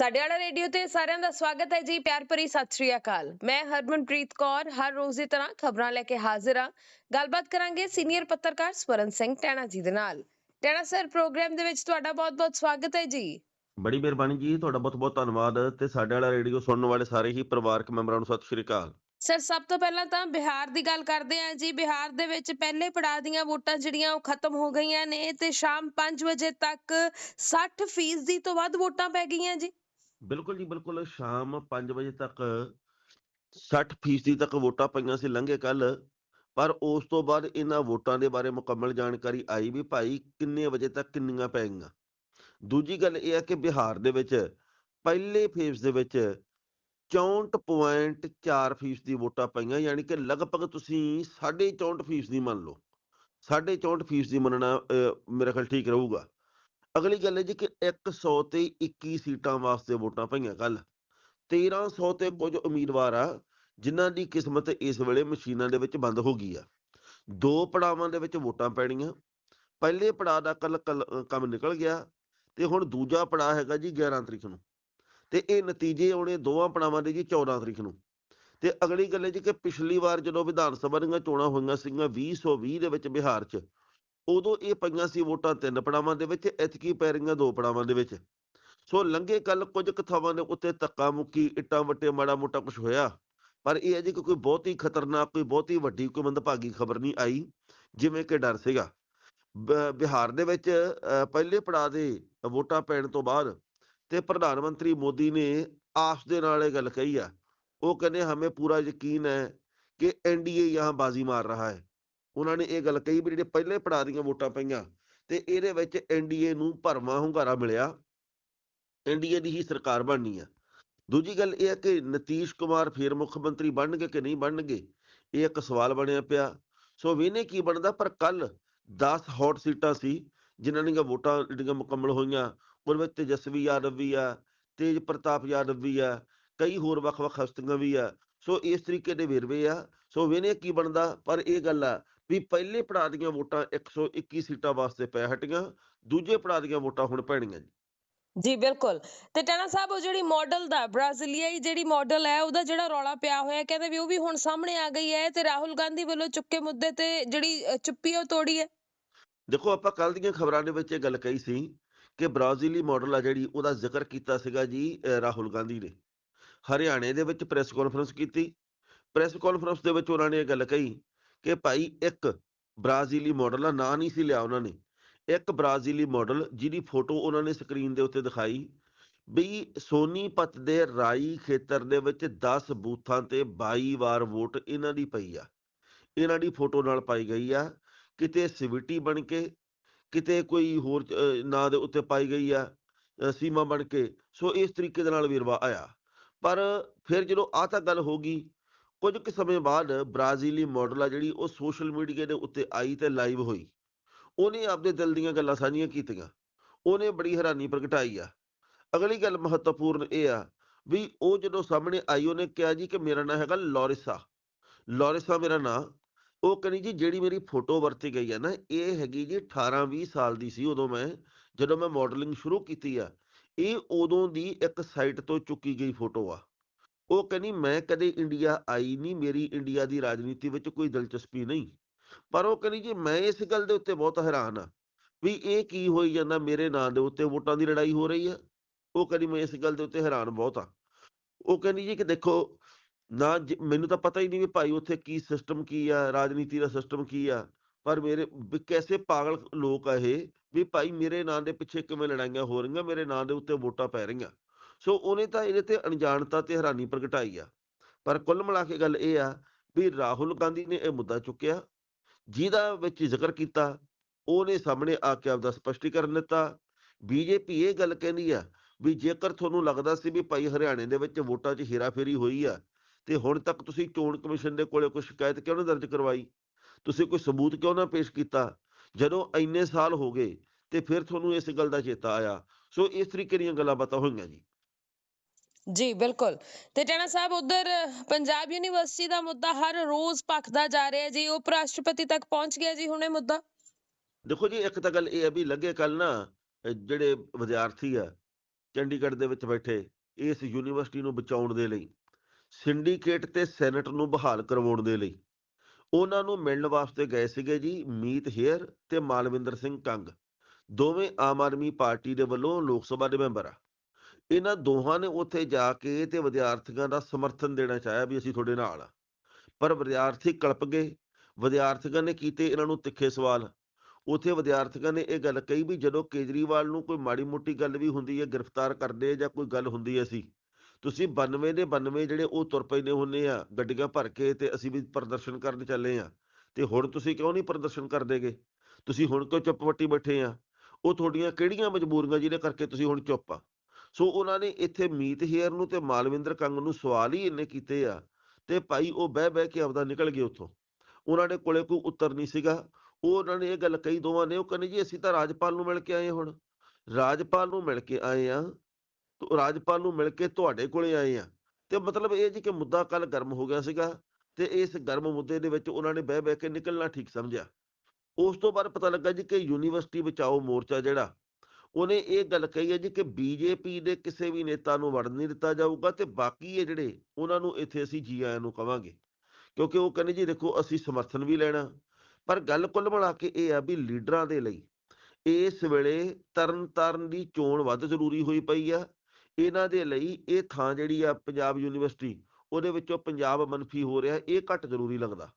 ਸਾਡੇ ਵਾਲਾ ਰੇਡੀਓ ਤੇ ਸਾਰਿਆਂ ਦਾ ਸਵਾਗਤ ਹੈ ਜੀ ਪਿਆਰ ਭਰੀ ਸਤਿ ਸ਼੍ਰੀ ਅਕਾਲ। ਮੈਂ ਹਰਮਨਪ੍ਰੀਤ ਕੌਰ ਹਰ ਰੋਜ਼ ਦੀ ਤਰ੍ਹਾਂ ਖਬਰਾਂ ਲੈ ਕੇ ਹਾਜ਼ਰ ਹਾਂ। ਗੱਲਬਾਤ ਕਰਾਂਗੇ ਸੀਨੀਅਰ ਪੱਤਰਕਾਰ ਸਵਰਨ ਸਿੰਘ ਟੈਣਾ ਜੀ ਦੇ ਨਾਲ। ਟੈਣਾ ਸਰ ਪ੍ਰੋਗਰਾਮ ਦੇ ਵਿੱਚ ਤੁਹਾਡਾ ਬਹੁਤ-ਬਹੁਤ ਸਵਾਗਤ ਹੈ ਜੀ। ਬੜੀ ਮਿਹਰਬਾਨੀ ਜੀ ਤੁਹਾਡਾ ਬਹੁਤ ਬਹੁਤ ਧੰਨਵਾਦ ਤੇ ਸਾਡੇ ਵਾਲਾ ਰੇਡੀਓ ਸੁਣਨ ਵਾਲੇ ਸਾਰੇ ਹੀ ਪਰਿਵਾਰਕ ਮੈਂਬਰਾਂ ਨੂੰ ਸਤਿ ਸ਼੍ਰੀ ਅਕਾਲ। ਸਰ ਸਭ ਤੋਂ ਪਹਿਲਾਂ ਤਾਂ ਬਿਹਾਰ ਦੀ ਗੱਲ ਕਰਦੇ ਹਾਂ ਜੀ। ਬਿਹਾਰ ਦੇ ਵਿੱਚ ਪਹਿਲੇ ਪੜਾਅ ਦੀਆਂ ਵੋਟਾਂ ਜਿਹੜੀਆਂ ਉਹ ਖਤਮ ਹੋ ਗਈਆਂ ਨੇ ਤੇ ਸ਼ਾਮ 5 ਵਜੇ ਤੱਕ 60% ਦੀ ਤੋਂ ਵੱਧ ਵੋਟਾਂ ਪੈ ਗਈਆਂ ਜੀ। ਬਿਲਕੁਲ ਜੀ, ਬਿਲਕੁਲ ਸ਼ਾਮ 5 ਵਜੇ ਤੱਕ 60% ਤੱਕ ਵੋਟਾਂ ਪਈਆਂ ਸੀ ਲੰਘੇ ਕੱਲ ਪਰ ਉਸ ਤੋਂ ਬਾਅਦ ਇਹਨਾਂ ਵੋਟਾਂ ਦੇ ਬਾਰੇ ਮੁਕੰਮਲ ਜਾਣਕਾਰੀ ਆਈ ਵੀ ਭਾਈ ਕਿੰਨੇ ਵਜੇ ਤੱਕ ਕਿੰਨੀਆਂ ਪੈ ਗਈਆਂ ਦੂਜੀ ਗੱਲ ਇਹ ਹੈ ਕਿ ਬਿਹਾਰ ਦੇ ਵਿੱਚ ਪਹਿਲੇ ਫੇਸ ਦੇ ਵਿੱਚ 64.4% ਦੀ ਵੋਟਾਂ ਪਈਆਂ, ਯਾਨੀ ਕਿ ਲਗਭਗ ਤੁਸੀਂ 64% ਦੀ ਮੰਨ ਲਓ। 64% ਦੀ ਮੰਨਣਾ ਮੇਰਾ ਖਿਆਲ ਠੀਕ ਰਹੂਗਾ। ਅਗਲੀ ਗੱਲ ਹੈ ਜੀ ਕਿ 100 ਤੇ 21 ਸੀਟਾਂ ਵਾਸਤੇ ਵੋਟਾਂ ਪਈਆਂ ਕੱਲ 1300 ਤੇ ਕੁਝ ਉਮੀਦਵਾਰ ਆ, ਜਿਨ੍ਹਾਂ ਦੀ ਕਿਸਮਤ ਇਸ ਵੇਲੇ ਮਸ਼ੀਨਾਂ ਦੇ ਵਿੱਚ ਬੰਦ ਹੋ ਗਈ ਆ। ਦੋ ਪੜਾਵਾਂ ਦੇ ਵਿੱਚ ਵੋਟਾਂ ਪੈਣੀਆਂ। ਪਹਿਲੇ ਪੜਾਅ ਦਾ ਕੱਲ ਕੰਮ ਨਿਕਲ ਗਿਆ ਤੇ ਹੁਣ ਦੂਜਾ ਪੜਾਅ ਹੈਗਾ ਜੀ 11 ਤਰੀਕ ਨੂੰ। ਤੇ ਇਹ ਨਤੀਜੇ ਆਉਣੇ ਦੋਵਾਂ ਪੜਾਵਾਂ ਦੇ ਜੀ 14 ਤਰੀਕ ਨੂੰ। ਤੇ ਅਗਲੀ ਗੱਲ ਹੈ ਜੀ ਕਿ ਪਿਛਲੀ ਵਾਰ ਜਦੋਂ ਵਿਧਾਨ ਸਭਾ ਦੀਆਂ ਚੋਣਾਂ ਹੋਈਆਂ ਸੀਗੀਆਂ 2020 ਦੇ ਵਿੱਚ ਬਿਹਾਰ 'ਚ ਉਦੋਂ ਇਹ ਪਈਆਂ ਸੀ ਵੋਟਾਂ ਤਿੰਨ ਪੜਾਵਾਂ ਦੇ ਵਿੱਚ ਐਤਕੀ ਪੈ ਰਹੀਆਂ ਦੋ ਪੜਾਵਾਂ ਦੇ ਵਿੱਚ। ਸੋ ਲੰਘੇ ਕੱਲ ਕੁਝ ਕਥਾਵਾਂ ਦੇ ਉੱਤੇ ਧੱਕਾ ਮੁੱਕੀ ਇੱਟਾਂ ਵੱਟੇ ਮਾੜਾ ਮੋਟਾ ਕੁਝ ਹੋਇਆ। ਪਰ ਇਹ ਹੈ ਜੀ ਕਿ ਕੋਈ ਹੀ ਖਤਰਨਾਕ ਕੋਈ ਬਹੁਤ ਹੀ ਵੱਡੀ ਕੋਈ ਮੰਦਭਾਗੀ ਖਬਰ ਨਹੀਂ ਆਈ ਜਿਵੇਂ ਕਿ ਡਰ ਸੀਗਾ। ਬ- ਬਿਹਾਰ ਦੇ ਵਿੱਚ ਅ, ਪਹਿਲੇ ਪੜਾਅ ਦੇ ਵੋਟਾਂ ਪੈਣ ਤੋਂ ਬਾਅਦ ਤੇ ਪ੍ਰਧਾਨ ਮੰਤਰੀ ਮੋਦੀ ਨੇ ਆਸ ਦੇ ਨਾਲ ਇਹ ਗੱਲ ਕਹੀ ਆ। ਉਹ ਕਹਿੰਦੇ ਹਮੇ ਪੂਰਾ ਯਕੀਨ ਹੈ ਕਿ ਐਨਡੀਏ ਯਹਾਂ ਬਾਜ਼ੀ ਮਾਰ ਰਹਾ ਹੈ। ਉਹਨਾਂ ਨੇ ਇਹ ਗੱਲ ਕਹੀ ਵੀ ਜਿਹੜੇ ਪਹਿਲੇ ਪੜਾਅ ਦੀਆਂ ਵੋਟਾਂ ਪਈਆਂ ਤੇ ਇਹਦੇ ਵਿੱਚ ਐਨਡੀਏ ਨੂੰ ਭਰਵਾਂ ਹੁੰਗਾਰਾ ਮਿਲਿਆ। ਐਨਡੀਏ ਦੀ ਹੀ ਸਰਕਾਰ ਬਣਨੀ ਆ। ਦੂਜੀ ਗੱਲ ਇਹ ਹੈ ਕਿ ਨਤੀਸ਼ ਕੁਮਾਰ ਫੇਰ ਮੁੱਖ ਮੰਤਰੀ ਬਣਨਗੇ ਕਿ ਨਹੀਂ ਬਣਨਗੇ, ਇਹ ਇੱਕ ਸਵਾਲ ਬਣਿਆ ਪਿਆ। ਸੋ ਵੇਨੇ ਕੀ ਬਣਦਾ, ਪਰ ਕੱਲ 10 ਹੌਟ ਸੀਟਾਂ ਸੀ, ਜਿਨ੍ਹਾਂ ਦੀਆਂ ਵੋਟਾਂ ਜਿਹੜੀਆਂ ਮੁਕੰਮਲ ਹੋਈਆਂ, ਉਹਦੇ ਵਿੱਚ ਤੇਜਸਵੀ ਯਾਦਵ ਵੀ ਆ, ਤੇਜ ਪ੍ਰਤਾਪ ਯਾਦਵ ਵੀ ਆ, ਕਈ ਹੋਰ ਵੱਖ-ਵੱਖ ਹਸਤੀਆਂ ਵੀ ਆ। ਸੋ ਇਸ ਤਰੀਕੇ ਦੇ ਵੇਰਵੇ ਆ। ਸੋ ਵੇਨੇ ਕੀ ਬਣਦਾ, ਪਰ ਇਹ ਗੱਲ ਆ ਵੀ ਪਹਿਲੇ ਪੜਾਅ ਦੀਆਂ ਵੋਟਾਂ 121 ਸੀਟਾਂ ਵਾਸਤੇ ਪੈ ਹਟੀਆਂ ਦੂਜੇ ਪੜਾਅ ਦੀਆਂ ਵੋਟਾਂ ਹੁਣ ਪੈਣੀਆਂ ਜੀ। ਜੀ ਬਿਲਕੁਲ। ਤੇ ਟੈਣਾ ਸਾਹਿਬ ਉਹ ਜਿਹੜੀ ਮਾਡਲ ਦਾ ਬ੍ਰਾਜ਼ੀਲੀਆਈ ਜਿਹੜੀ ਮਾਡਲ ਹੈ ਉਹਦਾ ਜਿਹੜਾ ਰੌਲਾ ਪਿਆ ਹੋਇਆ ਕਹਿੰਦੇ ਵੀ ਉਹ ਵੀ ਹੁਣ ਸਾਹਮਣੇ ਆ ਗਈ ਹੈ ਤੇ ਰਾਹੁਲ ਗਾਂਧੀ ਵੱਲੋਂ ਚੁੱਕੇ ਮੁੱਦੇ ਤੇ ਜਿਹੜੀ ਚੁੱਪੀ ਉਹ ਤੋੜੀ ਹੈ। ਦੇਖੋ ਆਪਾਂ ਕੱਲ ਦੀਆਂ ਖਬਰਾਂ ਦੇ ਵਿੱਚ ਇਹ ਗੱਲ ਕਹੀ ਸੀ ਕਿ ਬ੍ਰਾਜ਼ੀਲੀ ਮਾਡਲ ਆ ਜਿਹੜੀ ਉਹਦਾ ਜ਼ਿਕਰ ਕੀਤਾ ਸੀਗਾ ਜੀ ਰਾਹੁਲ ਗਾਂਧੀ ਨੇ। ਹਰਿਆਣੇ ਦੇ ਵਿੱਚ ਪ੍ਰੈਸ ਕਾਨਫਰੰਸ ਕੀਤੀ। ਪ੍ਰੈਸ ਕਾਨਫਰੰਸ ਦੇ ਵਿੱਚ ਉਹਨਾਂ ਨੇ ਇਹ ਗੱਲ ਕਹੀ ਕਿ ਭਾਈ ਇੱਕ ਬ੍ਰਾਜ਼ੀਲੀ ਮਾਡਲ ਦਾ ਨਾਂ ਨਹੀਂ ਸੀ ਲਿਆ ਉਹਨਾਂ ਨੇ। ਇੱਕ ਬ੍ਰਾਜ਼ੀਲੀ ਮਾਡਲ ਜਿਹਦੀ ਫੋਟੋ ਉਹਨਾਂ ਨੇ ਸਕਰੀਨ ਦੇ ਉੱਤੇ ਦਿਖਾਈ ਵੀ ਸੋਨੀਪਤ ਦੇ ਰਾਈ ਖੇਤਰ ਦੇ ਵਿੱਚ 10 ਬੂਥਾਂ ਤੇ 22 ਵਾਰ ਵੋਟ ਇਹਨਾਂ ਦੀ ਪਈ ਆ। ਇਹਨਾਂ ਦੀ ਫੋਟੋ ਨਾਲ ਪਾਈ ਗਈ ਆ। ਕਿਤੇ ਸਿਵਿਟੀ ਬਣ ਕੇ, ਕਿਤੇ ਕੋਈ ਹੋਰ ਨਾਂ ਦੇ ਉੱਤੇ ਪਾਈ ਗਈ ਆ ਸੀਮਾ ਬਣ ਕੇ। ਸੋ ਇਸ ਤਰੀਕੇ ਦੇ ਨਾਲ ਵੇਰਵਾ ਆਇਆ। ਪਰ ਫਿਰ ਜਦੋਂ ਆਹ ਤਾਂ ਗੱਲ ਹੋ ਗਈ ਕੁਝ ਕੁ ਸਮੇਂ ਬਾਅਦ ਬ੍ਰਾਜ਼ੀਲੀ ਮਾਡਲ ਆ ਜਿਹੜੀ ਉਹ ਸੋਸ਼ਲ ਮੀਡੀਆ ਦੇ ਉੱਤੇ ਆਈ ਤੇ ਲਾਈਵ ਹੋਈ। ਉਹਨੇ ਆਪਦੇ ਦਿਲ ਦੀਆਂ ਗੱਲਾਂ ਸਾਂਝੀਆਂ ਕੀਤੀਆਂ। ਉਹਨੇ ਬੜੀ ਹੈਰਾਨੀ ਪ੍ਰਗਟਾਈ ਆ। ਅਗਲੀ ਗੱਲ ਮਹੱਤਵਪੂਰਨ ਇਹ ਆ ਵੀ ਉਹ ਜਦੋਂ ਸਾਹਮਣੇ ਆਈ, ਉਹਨੇ ਕਿਹਾ ਜੀ ਕਿ ਮੇਰਾ ਨਾਮ ਹੈਗਾ ਲੋਰਿਸਾ। ਲੋਰਿਸਾ ਮੇਰਾ ਨਾਮ ਉਹ ਕਹਿੰਦੀ ਜੀ, ਜਿਹੜੀ ਮੇਰੀ ਫੋਟੋ ਵਰਤੀ ਗਈ ਹੈ ਨਾ, ਇਹ ਹੈਗੀ ਜੀ 18 20 ਸਾਲ ਦੀ ਸੀ ਉਦੋਂ ਮੈਂ, ਜਦੋਂ ਮੈਂ ਮਾਡਲਿੰਗ ਸ਼ੁਰੂ ਕੀਤੀ ਆ। ਇਹ ਉਦੋਂ ਦੀ ਇੱਕ ਸਾਈਟ ਤੋਂ ਚੁੱਕੀ ਗਈ ਫੋਟੋ ਆ। ਉਹ ਕਹਿੰਦੀ, ਮੈਂ ਕਦੇ ਇੰਡੀਆ ਆਈ ਨਹੀਂ, ਮੇਰੀ ਇੰਡੀਆ ਦੀ ਰਾਜਨੀਤੀ ਵਿੱਚ ਕੋਈ ਦਿਲਚਸਪੀ ਨਹੀਂ। ਪਰ ਉਹ ਕਹਿੰਦੀ, ਜੀ, ਮੈਂ ਇਸ ਗੱਲ ਦੇ ਉੱਤੇ ਬਹੁਤ ਹੈਰਾਨ ਆ ਵੀ ਇਹ ਕੀ ਹੋਈ ਜਾਂਦਾ ਮੇਰੇ ਨਾਂ ਦੇ ਉੱਤੇ ਵੋਟਾਂ ਦੀ ਲੜਾਈ ਹੋ ਰਹੀ ਆ ਉਹ ਕਹਿੰਦੀ, ਮੈਂ ਇਸ ਗੱਲ ਦੇ ਉੱਤੇ ਹੈਰਾਨ ਬਹੁਤ ਆ ਉਹ ਕਹਿੰਦੀ, ਜੀ, ਕਿ ਦੇਖੋ, ਨਾ ਜ- ਮੈਨੂੰ ਤਾਂ ਪਤਾ ਹੀ ਨਹੀਂ ਵੀ ਭਾਈ ਉੱਥੇ ਕੀ ਸਿਸਟਮ ਕੀ ਆ, ਰਾਜਨੀਤੀ ਦਾ ਸਿਸਟਮ ਕੀ ਆ, ਪਰ ਮੇਰੇ ਕੈਸੇ ਪਾਗਲ ਲੋਕ ਆ ਇਹ, ਵੀ ਭਾਈ ਮੇਰੇ ਨਾਂ ਦੇ ਪਿੱਛੇ ਕਿਵੇਂ ਲੜਾਈਆਂ ਹੋ ਰਹੀਆਂ, ਮੇਰੇ ਨਾਂ ਦੇ ਉੱਤੇ ਵੋਟਾਂ ਪੈ ਰਹੀਆਂ। ਸੋ ਉਹਨੇ ਤਾਂ ਇਹਦੇ ਤੇ ਅਣਜਾਣਤਾ ਤੇ ਹੈਰਾਨੀ ਪ੍ਰਗਟਾਈ ਆ। ਪਰ ਕੁੱਲ ਮਿਲਾ ਕੇ ਗੱਲ ਇਹ ਆ ਵੀ ਰਾਹੁਲ ਗਾਂਧੀ ਨੇ ਇਹ ਮੁੱਦਾ ਚੁੱਕਿਆ, ਜਿਹਦਾ ਵਿੱਚ ਜ਼ਿਕਰ ਕੀਤਾ, ਉਹਨੇ ਸਾਹਮਣੇ ਆ ਕੇ ਆਪਦਾ ਸਪਸ਼ਟੀਕਰਨ ਦਿੱਤਾ। ਬੀਜੇਪੀ ਇਹ ਗੱਲ ਕਹਿੰਦੀ ਆ ਵੀ ਜੇਕਰ ਤੁਹਾਨੂੰ ਲੱਗਦਾ ਸੀ ਵੀ ਭਾਈ ਹਰਿਆਣੇ ਦੇ ਵਿੱਚ ਵੋਟਾਂ 'ਚ ਹੇਰਾਫੇਰੀ ਹੋਈ ਆ, ਤੇ ਹੁਣ ਤੱਕ ਤੁਸੀਂ ਚੋਣ ਕਮਿਸ਼ਨ ਦੇ ਕੋਲੇ ਕੋਈ ਸ਼ਿਕਾਇਤ ਕਿਉਂ ਨਾ ਦਰਜ ਕਰਵਾਈ? ਤੁਸੀਂ ਕੋਈ ਸਬੂਤ ਕਿਉਂ ਨਾ ਪੇਸ਼ ਕੀਤਾ? ਜਦੋਂ ਇੰਨੇ ਸਾਲ ਹੋ ਗਏ ਤੇ ਫਿਰ ਤੁਹਾਨੂੰ ਇਸ ਗੱਲ ਦਾ ਚੇਤਾ ਆਇਆ। ਸੋ ਇਸ ਤਰੀਕੇ ਦੀਆਂ ਗੱਲਾਂ ਬਾਤਾਂ ਹੋਈਆਂ ਜੀ। ਜੀ, ਬਿਲਕੁਲ। ਤੇ ਟੈਣਾ ਸਾਹਿਬ, ਉਧਰ ਪੰਜਾਬ ਯੂਨੀਵਰਸਿਟੀ ਦਾ ਮੁੱਦਾ ਹਰ ਰੋਜ਼ ਭਖਦਾ ਜਾ ਰਿਹਾ ਜੀ। ਉਪ ਰਾਸ਼ਟਰਪਤੀ ਤੱਕ ਪਹੁੰਚ ਗਿਆ ਜੀ ਹੁਣੇ ਮੁੱਦਾ। ਦੇਖੋ ਜੀ, ਇੱਕ ਤਾਂ ਗੱਲ ਇਹ ਹੈ ਲੱਗੇ ਕੱਲ ਨਾ ਜਿਹੜੇ ਵਿਦਿਆਰਥੀ ਆ, ਚੰਡੀਗੜ੍ਹ ਦੇ ਵਿੱਚ ਬੈਠੇ, ਇਸ ਯੂਨੀਵਰਸਿਟੀ ਨੂੰ ਬਚਾਉਣ ਦੇ ਲਈ, ਸਿੰਡੀਕੇਟ ਤੇ ਸੈਨੇਟ ਨੂੰ ਬਹਾਲ ਕਰਵਾਉਣ ਦੇ ਲਈ, ਉਹਨਾਂ ਨੂੰ ਮਿਲਣ ਵਾਸਤੇ ਗਏ ਸੀਗੇ ਜੀ ਮੀਤ ਹੇਅਰ ਤੇ ਮਾਲਵਿੰਦਰ ਸਿੰਘ ਕੰਗ। ਦੋਵੇਂ ਆਮ ਆਦਮੀ ਪਾਰਟੀ ਦੇ ਵੱਲੋਂ ਲੋਕ ਸਭਾ ਦੇ ਮੈਂਬਰ ਆ। ਇਹਨਾਂ ਦੋਹਾਂ ਨੇ ਉੱਥੇ ਜਾ ਕੇ ਤੇ ਵਿਦਿਆਰਥੀਆਂ ਦਾ ਸਮਰਥਨ ਦੇਣਾ ਚਾਹਿਆ ਵੀ ਅਸੀਂ ਤੁਹਾਡੇ ਨਾਲ ਆ। ਪਰ ਵਿਦਿਆਰਥੀ ਕਲਪ ਗਏ। ਵਿਦਿਆਰਥੀਆਂ ਨੇ ਕੀਤੇ ਇਹਨਾਂ ਨੂੰ ਤਿੱਖੇ ਸਵਾਲ। ਉੱਥੇ ਵਿਦਿਆਰਥੀਆਂ ਨੇ ਇਹ ਗੱਲ ਕਹੀ ਵੀ ਜਦੋਂ ਕੇਜਰੀਵਾਲ ਨੂੰ ਕੋਈ ਮਾੜੀ ਮੋਟੀ ਗੱਲ ਵੀ ਹੁੰਦੀ ਹੈ, ਗ੍ਰਿਫਤਾਰ ਕਰਦੇ ਜਾਂ ਕੋਈ ਗੱਲ ਹੁੰਦੀ ਹੈ ਸੀ ਤੁਸੀਂ 92 ਦੇ 92 ਜਿਹੜੇ ਉਹ ਤੁਰ ਪੈਂਦੇ ਹੁੰਨੇ ਆ, ਗੱਡੀਆਂ ਭਰ ਕੇ ਤੇ ਅਸੀਂ ਵੀ ਪ੍ਰਦਰਸ਼ਨ ਕਰਨ ਚੱਲੇ ਆ। ਤੇ ਹੁਣ ਤੁਸੀਂ ਕਿਉਂ ਨਹੀਂ ਪ੍ਰਦਰਸ਼ਨ ਕਰਦੇਗੇ? ਤੁਸੀਂ ਹੁਣ ਕਿਉਂ ਚੁੱਪ ਵੱਟੀ ਬੈਠੇ ਆ? ਉਹ ਤੁਹਾਡੀਆਂ ਕਿਹੜੀਆਂ ਮਜਬੂਰੀਆਂ ਜਿਹਦੇ ਕਰਕੇ ਤੁਸੀਂ ਹੁਣ ਚੁੱਪ ਆ? ਸੋ ਉਹਨਾਂ ਨੇ ਇੱਥੇ ਮੀਤ ਹੇਅਰ ਨੂੰ ਤੇ ਮਾਲਵਿੰਦਰ ਕੰਗ ਨੂੰ ਸਵਾਲ ਹੀ ਇੰਨੇ ਕੀਤੇ ਆ ਤੇ ਭਾਈ ਉਹ ਬਹਿ ਬਹਿ ਕੇ ਆਪਦਾ ਨਿਕਲ ਗਏ ਉੱਥੋਂ। ਉਹਨਾਂ ਦੇ ਕੋਲੇ ਕੋਈ ਉੱਤਰ ਨਹੀਂ ਸੀਗਾ। ਉਹ ਉਹਨਾਂ ਨੇ ਇਹ ਗੱਲ ਕਹੀ ਦੋਵਾਂ ਨੇ, ਉਹ ਕਹਿੰਦੇ ਜੀ ਅਸੀਂ ਤਾਂ ਰਾਜਪਾਲ ਨੂੰ ਮਿਲ ਕੇ ਆਏ ਹੁਣ। ਰਾਜਪਾਲ ਨੂੰ ਮਿਲ ਕੇ ਆਏ ਆ ਤੇ ਰਾਜਪਾਲ ਨੂੰ ਮਿਲ ਕੇ ਤੁਹਾਡੇ ਕੋਲੇ ਆਏ ਆ ਤੇ ਮਤਲਬ ਇਹ ਜੀ ਕਿ ਮੁੱਦਾ ਕੱਲ ਗਰਮ ਹੋ ਗਿਆ ਸੀਗਾ ਤੇ ਇਸ ਗਰਮ ਮੁੱਦੇ ਦੇ ਵਿੱਚ ਉਹਨਾਂ ਨੇ ਬਹਿ ਬਹਿ ਕੇ ਨਿਕਲਣਾ ਠੀਕ ਸਮਝਿਆ। ਉਸ ਤੋਂ ਬਾਅਦ ਪਤਾ ਲੱਗਾ ਜੀ ਕਿ ਯੂਨੀਵਰਸਿਟੀ ਬਚਾਓ ਮੋਰਚਾ ਜਿਹੜਾ ਉਹਨੇ ਇਹ ਗੱਲ ਕਹੀ ਹੈ ਜੀ ਕਿ ਬੀਜੇਪੀ ਦੇ ਕਿਸੇ ਵੀ ਨੇਤਾ ਨੂੰ ਵੜਨ ਨਹੀਂ ਦਿੱਤਾ ਜਾਊਗਾ ਤੇ ਬਾਕੀ ਇਹ ਜਿਹੜੇ ਉਹਨਾਂ ਨੂੰ ਇੱਥੇ ਅਸੀਂ ਜੀ ਆਇਆਂ ਨੂੰ ਕਵਾਂਗੇ। ਕਿਉਂਕਿ ਉਹ ਕਹਿੰਦੇ ਜੀ ਦੇਖੋ ਅਸੀਂ ਸਮਰਥਨ ਵੀ ਲੈਣਾ, ਪਰ ਗੱਲ ਕੁੱਲ ਮਿਲਾ ਕੇ ਇਹ ਆ ਵੀ ਲੀਡਰਾਂ ਦੇ ਲਈ ਇਸ ਵੇਲੇ ਤਰਨ ਤਾਰਨ ਦੀ ਚੋਣ ਵੱਧ ਜ਼ਰੂਰੀ ਹੋਈ ਪਈ ਆ। ਇਹਨਾਂ ਦੇ ਲਈ ਇਹ ਥਾਂ ਜਿਹੜੀ ਆ ਪੰਜਾਬ ਯੂਨੀਵਰਸਿਟੀ, ਉਹਦੇ ਵਿੱਚੋਂ ਪੰਜਾਬ ਮਨਫੀ ਹੋ ਰਿਹਾ, ਇਹ ਘੱਟ ਜ਼ਰੂਰੀ ਲੱਗਦਾ।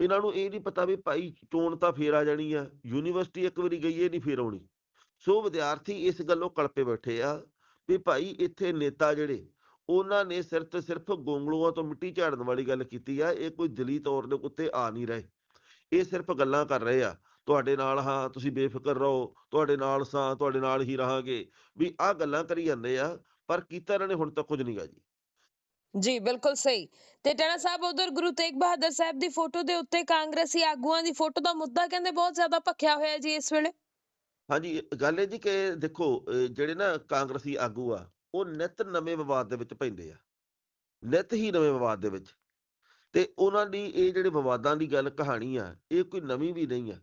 ਇਹਨਾਂ ਨੂੰ ਇਹ ਨਹੀਂ ਪਤਾ ਵੀ ਭਾਈ ਚੋਣ ਤਾਂ ਫੇਰ ਆ ਜਾਣੀ ਆ, ਯੂਨੀਵਰਸਿਟੀ ਇੱਕ ਵਾਰੀ ਗਈ ਇਹ ਨਹੀਂ ਫੇਰ ਆਉਣੀ। ਸੋ ਵਿਦਿਆਰਥੀ ਇਸ ਗੱਲੋਂ ਕਲਪੇ ਬੈਠੇ ਆ ਵੀ ਭਾਈ ਇੱਥੇ ਨੇਤਾ ਜਿਹੜੇ, ਉਹਨਾਂ ਨੇ ਸਿਰਫ ਤੇ ਸਿਰਫ ਗੋਂਗਲੂਆਂ ਤੋਂ ਮਿੱਟੀ ਝਾੜਨ ਵਾਲੀ ਗੱਲ ਕੀਤੀ ਆ, ਇਹ ਕੋਈ ਦਲੀ ਤੌਰ ਦੇ ਉੱਤੇ ਆ ਨਹੀਂ ਰਹੇ। ਇਹ ਸਿਰਫ ਗੱਲਾਂ ਕਰ ਰਹੇ ਆ, ਤੁਹਾਡੇ ਨਾਲ ਹਾਂ, ਤੁਸੀਂ ਬੇਫਿਕਰ ਰਹੋ, ਤੁਹਾਡੇ ਨਾਲ ਸਾਂ, ਤੁਹਾਡੇ ਨਾਲ ਹੀ ਰਹਾਂਗੇ, ਵੀ ਆਹ ਗੱਲਾਂ ਕਰੀ ਜਾਂਦੇ ਆ, ਪਰ ਕੀਤਾ ਇਹਨਾਂ ਨੇ ਹੁਣ ਤੱਕ ਕੁਝ ਨਹੀਂ ਗਾ ਜੀ। ਜੀ, ਬਿਲਕੁਲ ਸਹੀ। ਤੇ ਟੈਣਾ ਸਾਹਿਬ, ਉਧਰ ਗੁਰੂ ਤੇਗ ਬਹਾਦਰ ਸਾਹਿਬ ਦੀ ਫੋਟੋ ਦੇ ਉੱਤੇ ਕਾਂਗਰਸੀ ਆਗੂਆਂ ਦੀ ਫੋਟੋ ਦਾ ਮੁੱਦਾ ਕਹਿੰਦੇ ਬਹੁਤ ਜ਼ਿਆਦਾ ਭਖਿਆ ਹੋਇਆ ਜੀ ਇਸ ਵੇਲੇ। ਹਾਂਜੀ, ਗੱਲ ਇਹ ਜੀ ਕਿ ਦੇਖੋ ਜਿਹੜੇ ਨਾ ਕਾਂਗਰਸੀ ਆਗੂ ਆ, ਉਹ ਨਿਤ ਨਵੇਂ ਵਿਵਾਦ ਦੇ ਵਿੱਚ ਪੈਂਦੇ ਆ। ਨਿਤ ਹੀ ਨਵੇਂ ਵਿਵਾਦ ਦੇ ਵਿੱਚ। ਤੇ ਉਹਨਾਂ ਦੀ ਇਹ ਜਿਹੜੇ ਵਿਵਾਦਾਂ ਦੀ ਗੱਲ ਕਹਾਣੀ ਆ, ਇਹ ਕੋਈ ਨਵੀਂ ਵੀ ਨਹੀਂ ਆ।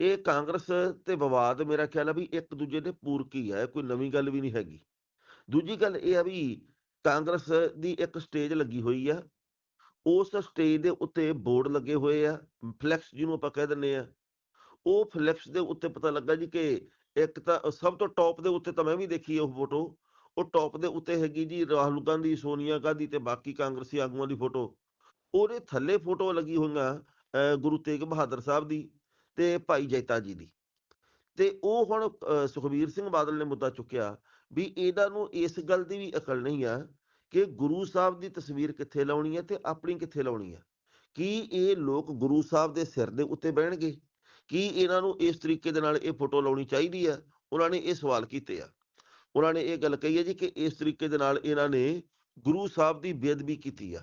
ਇਹ ਕਾਂਗਰਸ ਤੇ ਵਿਵਾਦ ਮੇਰਾ ਖਿਆਲ ਆ ਵੀ ਇੱਕ ਦੂਜੇ ਦੇ ਪੂਰਕ ਹੀ ਆ, ਇਹ ਕੋਈ ਨਵੀਂ ਗੱਲ ਵੀ ਨਹੀਂ ਹੈਗੀ। ਦੂਜੀ ਗੱਲ ਇਹ ਆ ਵੀ ਕਾਂਗਰਸ ਦੀ ਇੱਕ ਸਟੇਜ ਲੱਗੀ ਹੋਈ ਆ। ਉਸ ਸਟੇਜ ਦੇ ਉੱਤੇ ਬੋਰਡ ਲੱਗੇ ਹੋਏ ਆ, ਫਲੈਕਸ ਜਿਹਨੂੰ ਆਪਾਂ ਕਹਿ ਦਿੰਦੇ ਆ। ਉਹ ਫਲੈਕਸ ਦੇ ਉੱਤੇ ਪਤਾ ਲੱਗਾ ਜੀ ਕਿ ਇੱਕ ਤਾਂ ਸਭ ਤੋਂ ਟੌਪ ਦੇ ਉੱਤੇ ਤਾਂ ਮੈਂ ਵੀ ਦੇਖੀ ਉਹ ਫੋਟੋ ਉਹ ਟੌਪ ਦੇ ਉੱਤੇ ਹੈਗੀ ਜੀ ਰਾਹੁਲ ਗਾਂਧੀ, ਸੋਨੀਆ ਗਾਂਧੀ ਤੇ ਬਾਕੀ ਕਾਂਗਰਸੀ ਆਗੂਆਂ ਦੀ ਫੋਟੋ ਉਹਦੇ ਥੱਲੇ ਫੋਟੋ ਲੱਗੀ ਹੋਈਆਂ, ਅਹ ਗੁਰੂ ਤੇਗ ਬਹਾਦਰ ਸਾਹਿਬ ਦੀ ਤੇ ਭਾਈ ਜੈਤਾ ਜੀ ਦੀ। ਤੇ ਉਹ ਹੁਣ ਸੁਖਬੀਰ ਸਿੰਘ ਬਾਦਲ ਨੇ ਮੁੱਦਾ ਚੁੱਕਿਆ ਵੀ ਇਹਨਾਂ ਨੂੰ ਇਸ ਗੱਲ ਦੀ ਵੀ ਅਕਲ ਨਹੀਂ ਆ ਕਿ ਗੁਰੂ ਸਾਹਿਬ ਦੀ ਤਸਵੀਰ ਕਿੱਥੇ ਲਾਉਣੀ ਹੈ ਤੇ ਆਪਣੀ ਕਿੱਥੇ ਲਾਉਣੀ ਹੈ ਕੀ ਇਹ ਲੋਕ ਗੁਰੂ ਸਾਹਿਬ ਦੇ ਸਿਰ ਦੇ ਉੱਤੇ ਬਹਿਣਗੇ? ਕੀ ਇਹਨਾਂ ਨੂੰ ਇਸ ਤਰੀਕੇ ਦੇ ਨਾਲ ਇਹ ਫੋਟੋ ਲਾਉਣੀ ਚਾਹੀਦੀ ਹੈ? ਉਹਨਾਂ ਨੇ ਇਹ ਸਵਾਲ ਕੀਤੇ ਆ। ਉਹਨਾਂ ਨੇ ਇਹ ਗੱਲ ਕਹੀ ਹੈ ਜੀ ਕਿ ਇਸ ਤਰੀਕੇ ਦੇ ਨਾਲ ਇਹਨਾਂ ਨੇ ਗੁਰੂ ਸਾਹਿਬ ਦੀ ਬੇਅਦਬੀ ਕੀਤੀ ਆ।